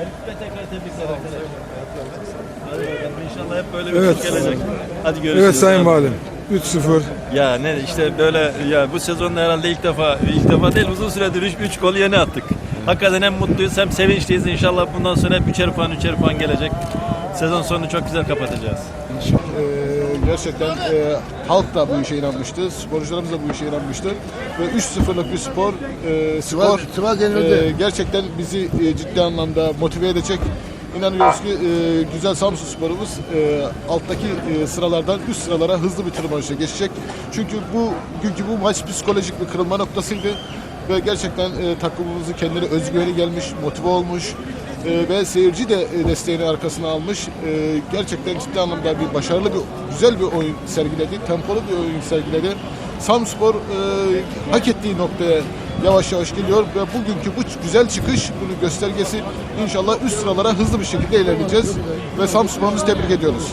Ve tekrar tebrikler arkadaşlar. Hadi bakalım inşallah hep böyle bir Evet. gelecek. Hadi görüşürüz. Evet Sayın. Valim. 3-0. Ya ne işte böyle ya bu sezonda herhalde ilk defa ilk defa değil uzun süredir 3 3 gol yeni attık. Hakikaten hem mutluyuz hem sevinçliyiz inşallah bundan sonra hep üçer puan üçer puan gelecek. Sezon sonunu çok güzel kapatacağız. Ee, gerçekten e, halk da bu işe inanmıştı, sporcularımız da bu işe inanmıştı. Ve 3-0'lık bir spor, e, skor Sivas yenildi. e, gerçekten bizi e, ciddi anlamda motive edecek. İnanıyoruz ki e, güzel Samsun sporumuz e, alttaki e, sıralardan üst sıralara hızlı bir tırmanışa geçecek. Çünkü bu günkü bu maç psikolojik bir kırılma noktasıydı ve gerçekten e, takımımızın kendine özgüveni gelmiş, motive olmuş e, ve seyirci de e, desteğini arkasına almış. E, gerçekten ciddi anlamda bir başarılı bir güzel bir oyun sergiledi, tempolu bir oyun sergiledi. Samspor e, hak ettiği noktaya yavaş yavaş geliyor ve bugünkü bu güzel çıkış bunun göstergesi inşallah üst sıralara hızlı bir şekilde ilerleyeceğiz ve Samspor'umuzu tebrik ediyoruz.